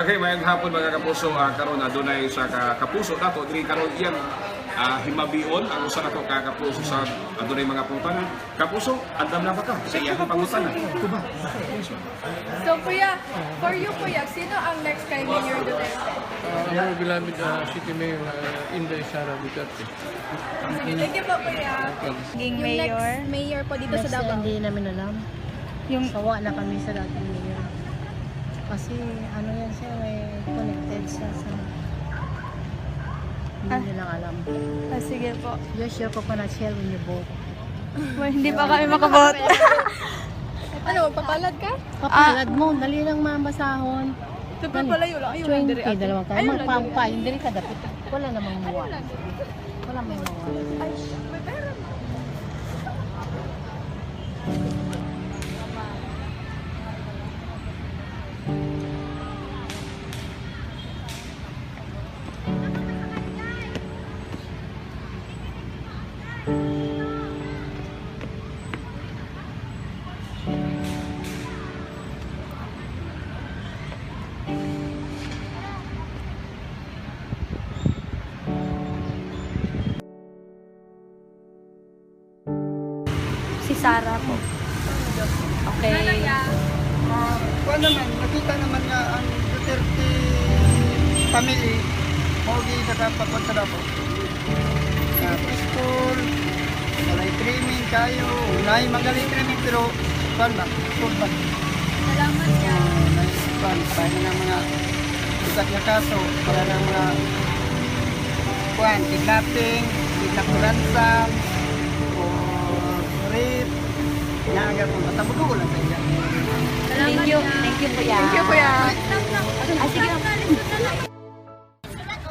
Okay, mayang hapon mga kapuso, uh, karon adunay sa ka, kapuso nato diri karon iyang ah, himabion ang usa nato ka kapuso sa adunay mga pangutanan. Kapuso, andam na ba ka sa iyang pangutanan? Kuba. So, Kuya, for you, Kuya, sino ang next kay Mayor Duterte? Uh, our beloved uh, City Mayor uh, Inday Sara Duterte. Sige, thank you po, Kuya. Yung mayor. next mayor po dito sa Davao. hindi namin alam. Yung Sawa na kami sa dating mayor. Kasi ano yan siya, may connected siya sa... Hindi Ah. nilang alam. ah, sige po. You're sure na share when you vote. Well, hindi pa kami makabot. Ano, papalad ka? Kapalad mo, dali lang mambasahon. Ito pa pala yun lang. Ayun lang, 20, diri. dalawang tayo. Magpampa, hindi rin kadapit. Wala namang muwa. Wala may muwa. Ay, Okay. Ah, kuha naman, nakita naman nga ang Duterte family Mogi nakapagpag sa Davao. Sa peaceful, walay training kayo, unay magaling training pero kuhan ba? Kuhan ba? Salamat niya. Kuhan, para na ng mga ikat nga kaso, para ng mga kuhan, kidnapping, kidnapuransan, naagar mo, matamudugo lang sa iya. Thank you. Thank you, Kuya. Thank you, Kuya. Ah, sige.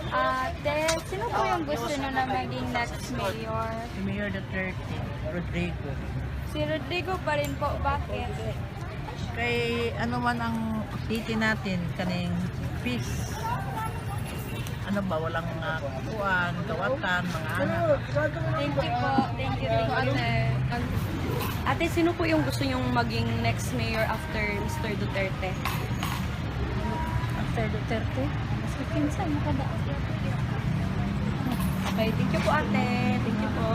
Ate, sino po yung gusto nyo na maging next mayor? Si Mayor Duterte, Rodrigo. Si Rodrigo pa rin po. Bakit? kay ano man ang city natin kaning peace ano ba walang mga kuan kawatan mga anak Thank you po. Thank you, thank you, ate. Ate, sino po yung gusto nyong maging next mayor after Mr. Duterte? After Duterte, mas pinsan, makadaan. Okay, thank you po ate. Thank you po.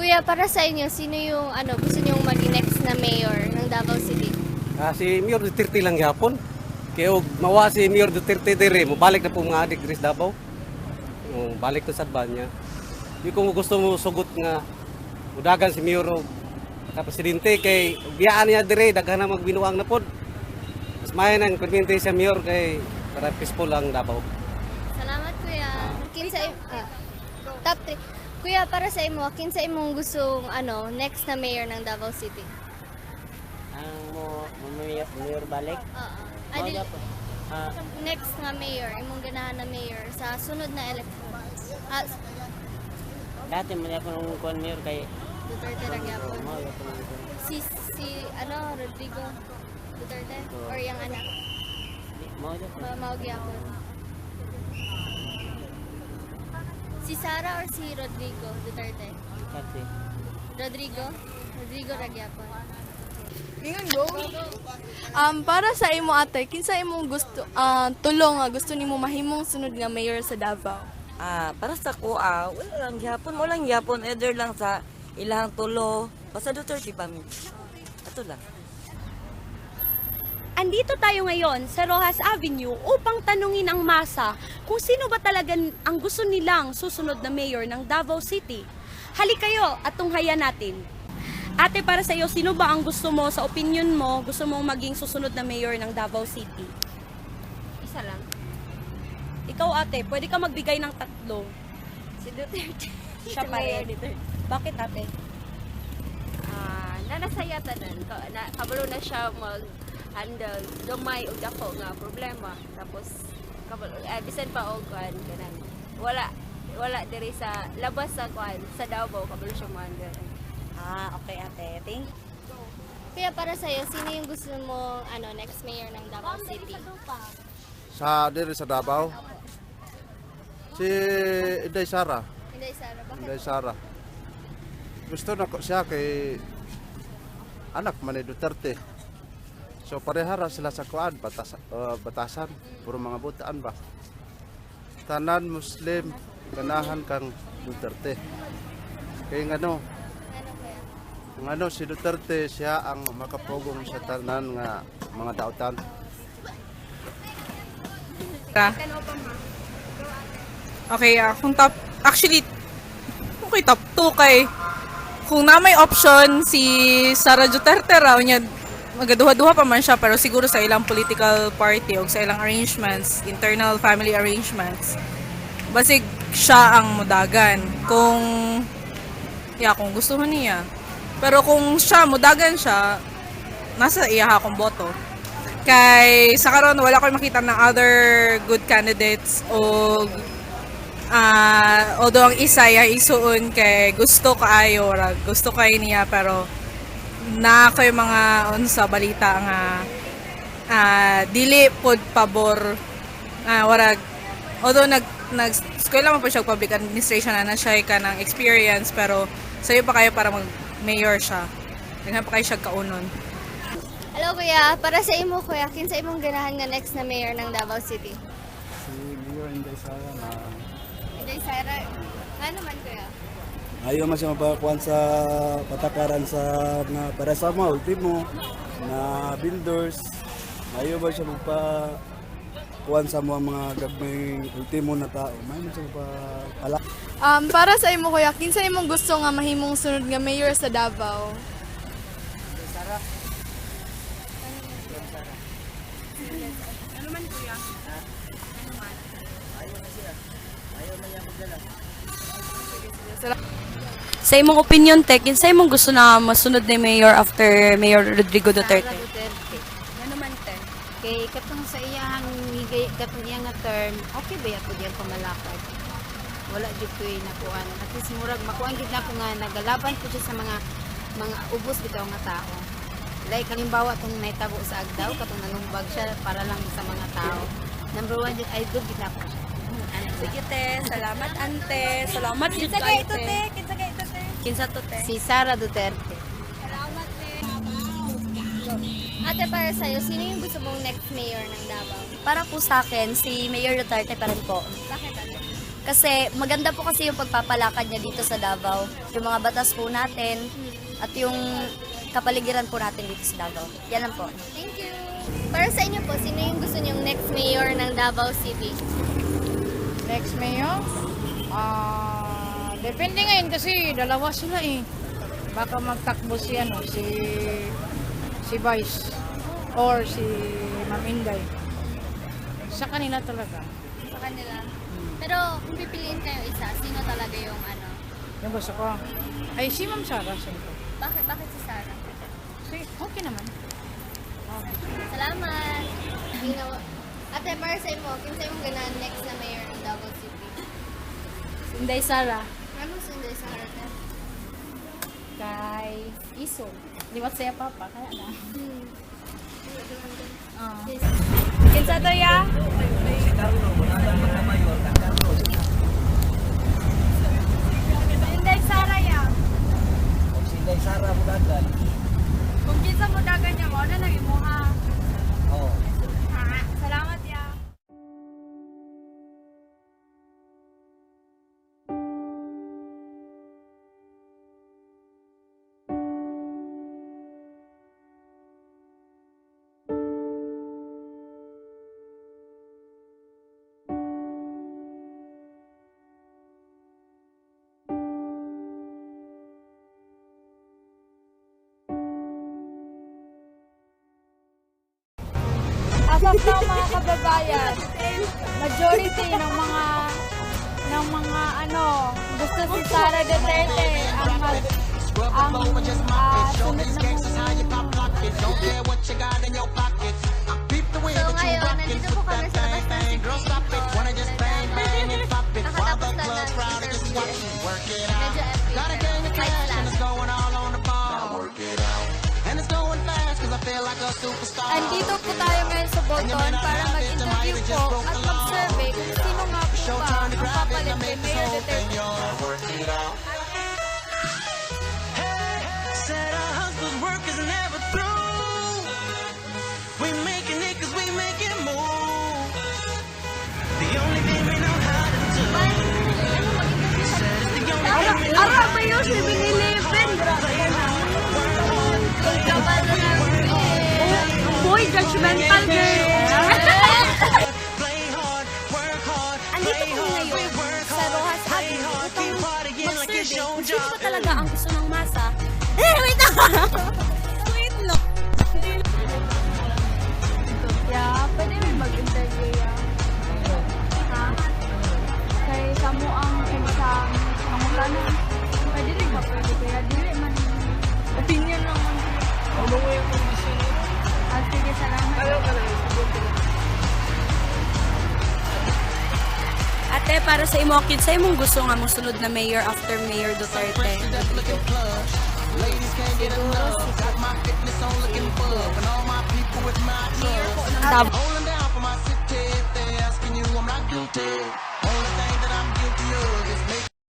Kuya, para sa inyo, sino yung ano, gusto niyong maging next na mayor ng Davao City? Ah, si Mayor Duterte lang gihapon. Kaya mawa si Mayor Duterte dire, mobalik na po mga adik diri sa Davao. Oh, balik to sa banya. Di ko gusto mo sugot nga udagan si Mayor ka presidente kay biyaan niya dire daghan na magbinuang na pod. Mas mayan ang presidente sa Mayor kay para peaceful lang Davao. Salamat, Kuya. Kinsa im- ah, top 3. Kuya, para sa imo, kinsa imong gustong ano, next na mayor ng Davao City? ang mo mayor, mayor balik Oo. Mao Ay, dili- gyapon. ah next nga mayor, imong ganahan na mayor sa sunod na election. Ah, dati man ako nung kuan mayor kay Duterte ra gyapon. mo. Si si ano, Rodrigo Duterte or yung anak, mo gyapon Ma- mao gyapon. Si Sara or si Rodrigo Duterte? kasi Rodrigo? Rodrigo ra gyapon. Ingon, go. Um, para sa imo ate, kinsa imong gusto ah, tulong nga gusto nimo mahimong sunod nga mayor sa Davao? ah para sa kuha wala lang gyapon wala lang gyapon either lang sa ilang tulo basta Duterte pa mi ato lang Andito tayo ngayon sa Rojas Avenue upang tanungin ang masa kung sino ba talaga ang gusto nilang susunod na mayor ng Davao City. Halik kayo at tunghayan natin. Ate, para sa iyo, sino ba ang gusto mo, sa opinion mo, gusto mong maging susunod na mayor ng Davao City? Isa lang. Ikaw ate, pwede ka magbigay ng tatlo. Si Duterte. Siya pa rin. Bakit ate? ah nanasaya tanan Ka- na kabalo na siya mag handle gamay og dako nga problema tapos kabalo eh, bisan pa og kan kanan wala wala diri sa labas sa kwan sa Davao kabalo siya under. Ah, okay ate. Thank Kuya, para sa'yo, sino yung gusto mo ano, next mayor ng Davao City? Sa diri sa Davao. Si Inday Sara. Hindi, Sara. Bakit? Inday Sara. Gusto na ko siya kay anak man ni Duterte. So parehara sila sa kuan batas, uh, batasan puro mga butaan ba. Tanan Muslim ganahan kang Duterte. Kay ngano Ano kuya? Ang ano si Duterte siya ang makapugong sa tanan nga mga dautan. Okay, ah, kung top, actually, okay, top 2 kay, kung na may option si Sara Duterte raw niya, magaduha-duha pa man siya, pero siguro sa ilang political party o sa ilang arrangements, internal family arrangements, basig siya ang mudagan. Kung, yeah, kung gusto mo niya. Pero kung siya, mudagan siya, nasa iya akong boto. Kay sa karon wala ko makita ng other good candidates o ah although ang isa ay isuon kay gusto kaayo ra gusto kay niya pero na kay mga unsa balita nga ah dili pod pabor ah warag although nag nag eskwela man po siya public administration na na siya ka ng experience pero sayo pa kayo para mag mayor siya Daghan pa kayo siya kaunon Hello kuya, para sa imo kuya, kinsa imong ganahan nga next na mayor ng Davao City? Si Mayor Inday Sara na Hindi, Sara. Ano man kuya? Ayaw man siya mapakuan sa patakaran sa na para sa mga ultimo na builders. Ayaw ba siya magpa kuan sa mga mga gagmay ultimo na tao. May man siya magpa Um, para sa imo kuya, kinsa imong gusto nga mahimong sunod nga mayor sa Davao? Sa imong opinion, Tek, sa imong gusto na masunod ni Mayor after Mayor Rodrigo Duterte? Duterte. Ano man, Tek? Kay katong sa iyang higay katong iyang nga term, okay ba yato diyang pamalakad? Wala jud ko'y nakuan. At least murag makuan gid na ko nga nagalaban ko sa mga mga ubos bitaw nga tao. Like halimbawa tong naitabo sa Agdaw katong nanumbag siya para lang sa mga tao. Number one dug gid na ko siya. Sige, te. Salamat, ante. Salamat, Kinsa kay ito, te? Kinsa te? To, te? Si Sara Duterte. Ate, para sa'yo, sino yung gusto mong next mayor ng Davao? Para po sa akin, si Mayor Duterte pa rin po. Bakit ate? Kasi maganda po kasi yung pagpapalakad niya dito sa Davao. Yung mga batas po natin at yung kapaligiran po natin dito sa Davao. Yan lang po. Thank you. Para sa inyo po, sino yung gusto niyong next mayor ng Davao City? Next mayor? Ah, depende ngayon kasi dalawa sila eh. Baka magtakbo si ano, si si Vice or si Ma'am Inday. Sa kanila talaga. Sa kanila. Pero kung pipiliin kayo isa, sino talaga yung ano? Yung gusto ko. Ay, si Ma'am Sarah, siyempre. Bakit, bakit si Sarah? Si, okay naman. Salamat! Ginawa. Ate, para sa mo, kinsa yung ganahan next na mayor ng Davao City? Inday Sara. Ano si Inday Sara? te? Kay Iso. Liwat saya papa. Kaya na. Hmm. Uh. Kinsa to ya? Inday Sara ya. Si Inday Sara Budagan. Kung kinsa mo dagan niya mo na nang imuha. Oo. Malasap na mga kababayan. Majority ng mga ng mga ano, gusto si Sara Duterte ang mag ang uh, sunod ng Andito po tayo ngayon sa button para mag-interview po at mag-survey eh. kung sino nga po ba ang papalit kay Mayor Duterte. Said our hustle's work is never your kung sino ba talaga ang gusto ng masa. Eh, wait lang! wait lang! Yeah, pwede may mag-interview ya. Ha? Kay kamo ang exam ang plano. Pwede rin ba pwede kaya dili man opinion lang. Ano mo yung kondisyon mo? Ah, sige, salamat. Ate, para sa imo, kid sa imong gusto nga mosunod na mayor after Mayor Duterte. Mayor po ng